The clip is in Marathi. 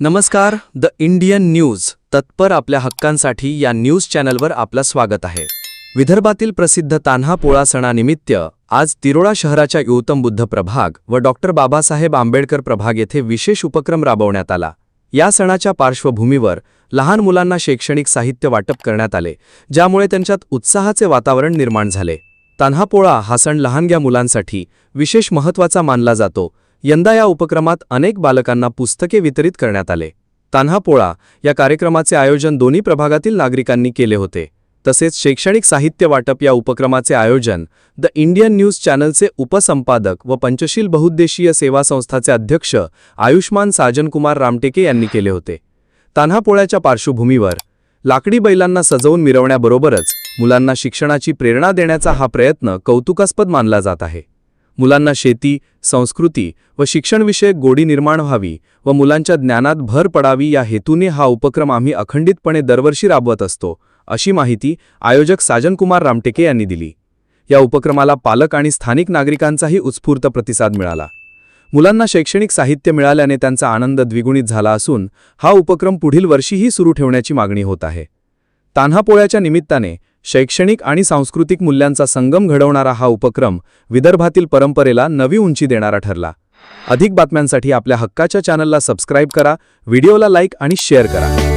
नमस्कार द इंडियन न्यूज तत्पर आपल्या हक्कांसाठी या न्यूज चॅनलवर आपलं स्वागत आहे. विदर्भातील प्रसिद्ध तान्हा पोळा सणानिमित्त आज तिरोळा शहराच्या गौतम बुद्ध प्रभाग व डॉक्टर बाबासाहेब आंबेडकर प्रभाग येथे विशेष उपक्रम राबवण्यात आला. या सणाच्या पार्श्वभूमीवर लहान मुलांना शैक्षणिक साहित्य वाटप करण्यात आले ज्यामुळे त्यांच्यात उत्साहाचे वातावरण निर्माण झाले. तान्हा पोळा हा सण लहानग्या मुलांसाठी विशेष महत्त्वाचा मानला जातो यंदा या उपक्रमात अनेक बालकांना पुस्तके वितरित करण्यात आले. तान्हा पोळा या कार्यक्रमाचे आयोजन दोन्ही प्रभागातील नागरिकांनी केले होते. तसेच शैक्षणिक साहित्य वाटप या उपक्रमाचे आयोजन द इंडियन न्यूज चॅनलचे उपसंपादक व पंचशील बहुद्देशीय सेवा संस्थाचे अध्यक्ष आयुष्मान साजनकुमार रामटेके यांनी केले होते. तान्हा पोळ्याच्या पार्श्वभूमीवर लाकडी बैलांना सजवून मिरवण्याबरोबरच मुलांना शिक्षणाची प्रेरणा देण्याचा हा प्रयत्न कौतुकास्पद मानला जात आहे. मुलांना शेती संस्कृती व शिक्षणविषयक गोडी निर्माण व्हावी व मुलांच्या ज्ञानात भर पडावी या हेतूने हा उपक्रम आम्ही अखंडितपणे दरवर्षी राबवत असतो अशी माहिती आयोजक साजनकुमार रामटेके यांनी दिली. या उपक्रमाला पालक आणि स्थानिक नागरिकांचाही उत्स्फूर्त प्रतिसाद मिळाला. मुलांना शैक्षणिक साहित्य मिळाल्याने त्यांचा आनंद द्विगुणित झाला असून हा उपक्रम पुढील वर्षीही सुरू ठेवण्याची मागणी होत आहे. तान्हा पोळ्याच्या निमित्ताने शैक्षणिक आणि सांस्कृतिक मूल्यांचा संगम घडवणारा हा उपक्रम विदर्भातील परंपरेला नवी उंची देणारा ठरला. अधिक बातम्यांसाठी आपल्या हक्काच्या चॅनलला सबस्क्राईब करा व्हिडिओला लाईक आणि शेअर करा.